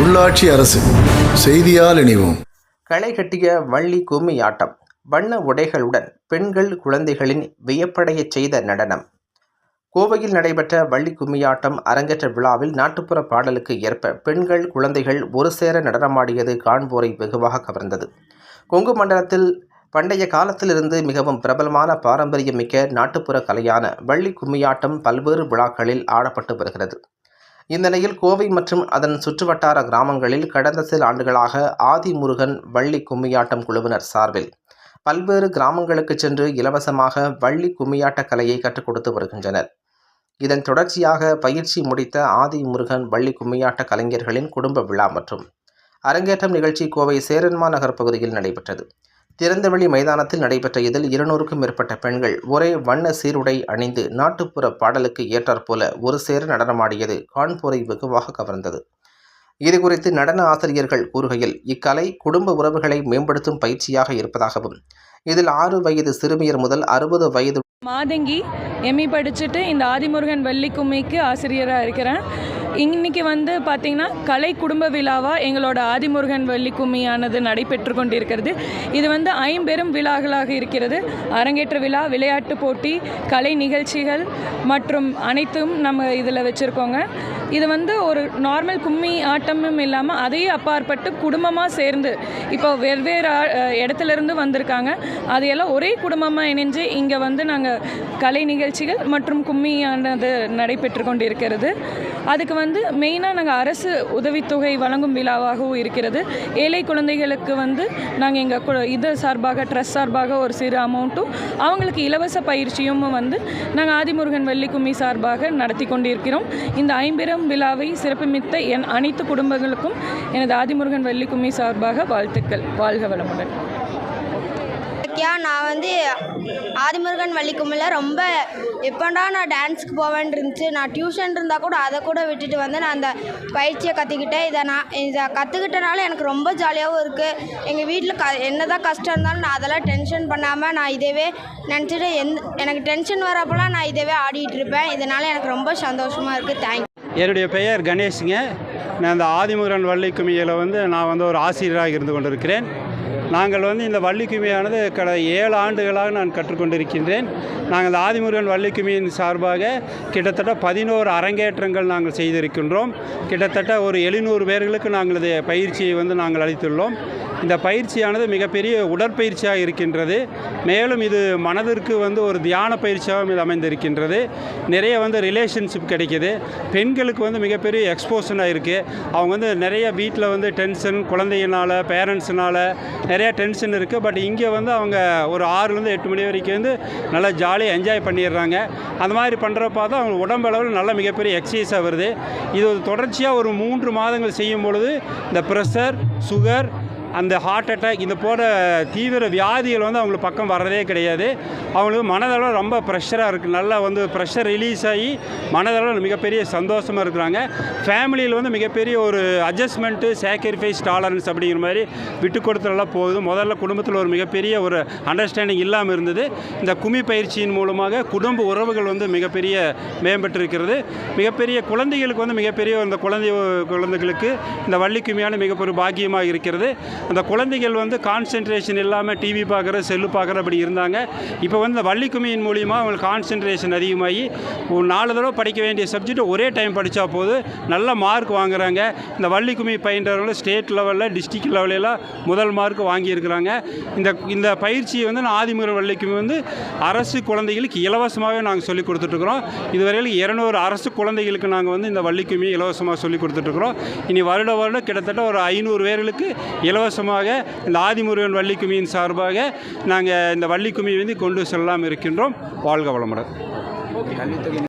உள்ளாட்சி அரசு செய்தியால் இணைவோம். களை கட்டிய வள்ளி கும்மி ஆட்டம் வண்ண உடைகளுடன் பெண்கள் குழந்தைகளின் வியப்படையச் செய்த நடனம். கோவையில் நடைபெற்ற வள்ளி கும்மியாட்டம் அரங்கேற்ற விழாவில் நாட்டுப்புற பாடலுக்கு ஏற்ப பெண்கள் குழந்தைகள் ஒரு சேர நடனமாடியது காண்போரை வெகுவாக கவர்ந்தது. கொங்கு மண்டலத்தில் பண்டைய காலத்திலிருந்து மிகவும் பிரபலமான பாரம்பரியமிக்க நாட்டுப்புற கலையான வள்ளி கும்மியாட்டம் பல்வேறு விழாக்களில் ஆடப்பட்டு வருகிறது. இந்நிலையில் கோவை மற்றும் அதன் சுற்றுவட்டார கிராமங்களில் கடந்த சில ஆண்டுகளாக ஆதிமுருகன் வள்ளி கும்மியாட்டம் குழுவினர் சார்பில் பல்வேறு கிராமங்களுக்கு சென்று இலவசமாக வள்ளி கும்மியாட்ட கலையை கற்றுக் கொடுத்து வருகின்றனர். இதன் தொடர்ச்சியாக பயிற்சி முடித்த ஆதிமுருகன் வள்ளி கும்மியாட்ட கலைஞர்களின் குடும்ப விழா மற்றும் அரங்கேற்றம் நிகழ்ச்சி கோவை சேரன்மா நகர் பகுதியில் நடைபெற்றது. திறந்தவெளி மைதானத்தில் நடைபெற்ற இதில் இருநூறுக்கும் மேற்பட்ட பெண்கள் ஒரே வண்ண சீருடை அணிந்து நாட்டுப்புற பாடலுக்கு ஏற்றாற்போல ஒரு சேர நடனமாடியது கான்பூரை வெகுவாக கவர்ந்தது. இதுகுறித்து நடன ஆசிரியர்கள் கூறுகையில் இக்கலை குடும்ப உறவுகளை மேம்படுத்தும் பயிற்சியாக இருப்பதாகவும் இதில் ஆறு வயது சிறுமியர் முதல் அறுபது வயது மாதங்கி எம்இ படிச்சுட்டு இந்த ஆதிமுருகன் வள்ளி கும்மிக்கு ஆசிரியராக இருக்கிறேன். இன்னைக்கு வந்து பார்த்திங்கன்னா கலை குடும்ப விழாவாக எங்களோட ஆதிமுருகன் வள்ளி கும்மியானது நடைபெற்று கொண்டிருக்கிறது. இது வந்து ஐம்பெரும் விழாக்களாக இருக்கிறது. அரங்கேற்ற விழா விளையாட்டு போட்டி கலை நிகழ்ச்சிகள் மற்றும் அனைத்தும் நம்ம இதில் வச்சுருக்கோங்க. இது வந்து ஒரு நார்மல் கும்மி ஆட்டமும் இல்லாமல் அதையும் அப்பாற்பட்டு குடும்பமாக சேர்ந்து இப்போ வெவ்வேறு இடத்துலேருந்து வந்திருக்காங்க. அதையெல்லாம் ஒரே குடும்பமாக இணைஞ்சு இங்கே வந்து நாங்கள் கலை நிகழ்ச்சிகள் மற்றும் கும்மியானது நடைபெற்று கொண்டிருக்கிறது. அதுக்கு வந்து மெயினாக நாங்கள் அரசு உதவித்தொகை வழங்கும் விழாவாகவும் இருக்கிறது. ஏழை குழந்தைகளுக்கு வந்து நாங்கள் எங்கள் இது சார்பாக ட்ரஸ்ட் சார்பாக ஒரு சிறு அமௌண்ட்டும் அவங்களுக்கு இலவச பயிற்சியும் வந்து நாங்கள் ஆதிமுருகன் வெள்ளி கும்மி சார்பாக நடத்தி கொண்டிருக்கிறோம். இந்த ஐம்பெரும் விழாவை சிறப்புமித்த என் அனைத்து குடும்பங்களுக்கும் எனது ஆதிமுருகன் வெள்ளி கும்மி சார்பாக வாழ்த்துக்கள். வாழ்க வளமுடன். ஐயா நான் வந்து ஆதிமுருகன் வள்ளிக்கும்மில் ரொம்ப எப்போண்டா நான் டான்ஸுக்கு போவேன் இருந்துச்சு. நான் டியூஷன் இருந்தால் கூட அதை கூட விட்டுட்டு வந்து நான் அந்த பயிற்சியை கற்றுக்கிட்டேன் இதை நான் இதை கற்றுக்கிட்டனால எனக்கு ரொம்ப ஜாலியாகவும் இருக்குது எங்கள் வீட்டில் க என்ன தான் கஷ்டம் இருந்தாலும் நான் அதெல்லாம் டென்ஷன் பண்ணாமல் நான் இதேவே நினச்சிட்டு எந் எனக்கு டென்ஷன் வரப்போலாம் நான் இதேவே ஆடிட்டு இருப்பேன். இதனால் எனக்கு ரொம்ப சந்தோஷமாக இருக்குது தேங்க் என்னுடைய பெயர் கணேஷுங்க. நான் இந்த ஆதிமுருகன் வள்ளி வந்து நான் வந்து ஒரு ஆசிரியராக இருந்து கொண்டிருக்கிறேன். நாங்கள் வந்து இந்த வள்ளிக்குமியானது கட ஏழு ஆண்டுகளாக நான் கற்றுக்கொண்டிருக்கின்றேன். நாங்கள் ஆதிமுருகன் வள்ளிக்குமியின் சார்பாக கிட்டத்தட்ட பதினோரு அரங்கேற்றங்கள் நாங்கள் செய்திருக்கின்றோம். கிட்டத்தட்ட ஒரு எழுநூறு பேர்களுக்கு நாங்கள் இது பயிற்சியை வந்து நாங்கள் அளித்துள்ளோம். இந்த பயிற்சியானது மிகப்பெரிய உடற்பயிற்சியாக இருக்கின்றது. மேலும் இது மனதிற்கு வந்து ஒரு தியான பயிற்சியாகவும் இது அமைந்திருக்கின்றது. நிறைய வந்து ரிலேஷன்ஷிப் கிடைக்கிது. பெண்களுக்கு வந்து மிகப்பெரிய எக்ஸ்போஷனாக இருக்குது அவங்க வந்து நிறைய வீட்டில் வந்து டென்ஷன் குழந்தையினால் பேரண்ட்ஸ்னால நிறைய நிறையா டென்ஷன் இருக்குது பட் இங்கே வந்து அவங்க ஒரு ஆறுலேருந்து எட்டு மணி வரைக்கும் வந்து நல்லா ஜாலியாக என்ஜாய் பண்ணிடுறாங்க. அந்த மாதிரி பண்ணுறப்ப தான் அவங்க உடம்பளவில் நல்ல மிகப்பெரிய எக்ஸசைஸாக வருது. இது ஒரு தொடர்ச்சியாக ஒரு மூன்று மாதங்கள் செய்யும் பொழுது இந்த ப்ரெஷர் சுகர் அந்த ஹார்ட் அட்டாக் இந்த போன்ற தீவிர வியாதிகள் வந்து அவங்களுக்கு பக்கம் வர்றதே கிடையாது. அவங்களுக்கு மனதளவில் ரொம்ப ப்ரெஷராக இருக்குது நல்லா வந்து ப்ரெஷர் ரிலீஸ் ஆகி மனதளவில் மிகப்பெரிய சந்தோஷமாக இருக்கிறாங்க. ஃபேமிலியில் வந்து மிகப்பெரிய ஒரு அட்ஜஸ்ட்மெண்ட்டு சாக்ரிஃபைஸ் டாலரன்ஸ் அப்படிங்கிற மாதிரி விட்டு கொடுத்துலாம் போகுது முதல்ல குடும்பத்தில் ஒரு மிகப்பெரிய ஒரு அண்டர்ஸ்டாண்டிங் இல்லாமல் இருந்தது. இந்த கும்மி பயிற்சியின் மூலமாக குடும்ப உறவுகள் வந்து மிகப்பெரிய மேம்பட்டிருக்கிறது மிகப்பெரிய குழந்தைகளுக்கு வந்து மிகப்பெரிய இந்த குழந்தை குழந்தைகளுக்கு இந்த வள்ளி கும்மியான மிகப்பெரிய பாக்கியமாக இருக்கிறது. அந்த குழந்தைகள் வந்து கான்சென்ட்ரேஷன் இல்லாமல் டிவி பார்க்குற செல்லு பார்க்குற அப்படி இருந்தாங்க. இப்போ வந்து இந்த வள்ளிக்குமியின் மூலிமா அவங்களுக்கு கான்சென்ட்ரேஷன் அதிகமாகி ஒரு நாலு தடவை படிக்க வேண்டிய சப்ஜெக்ட் ஒரே டைம் படித்தா போது நல்ல மார்க் வாங்குறாங்க. இந்த வள்ளிக்குமி பயின்றவர்கள் ஸ்டேட் லெவலில் டிஸ்ட்ரிக்ட் லெவலில் முதல் மார்க் வாங்கியிருக்கிறாங்க. இந்த இந்த பயிற்சியை வந்து நான் ஆதிமுறை வள்ளிக்குமி வந்து அரசு குழந்தைகளுக்கு இலவசமாகவே நாங்கள் சொல்லிக் கொடுத்துட்ருக்குறோம். இதுவரையில் இரநூறு அரசு குழந்தைகளுக்கு நாங்கள் வந்து இந்த வள்ளிக்குமி இலவசமாக சொல்லிக் கொடுத்துட்ருக்குறோம். இனி வருட வருடம் கிட்டத்தட்ட ஒரு ஐநூறு பேர்களுக்கு இலவச இலவசமாக இந்த ஆதிமுருகன் வள்ளிக்குமியின் சார்பாக நாங்கள் இந்த வள்ளிக்குமியை வந்து கொண்டு செல்லாமல் இருக்கின்றோம். வாழ்க வளமுடன்.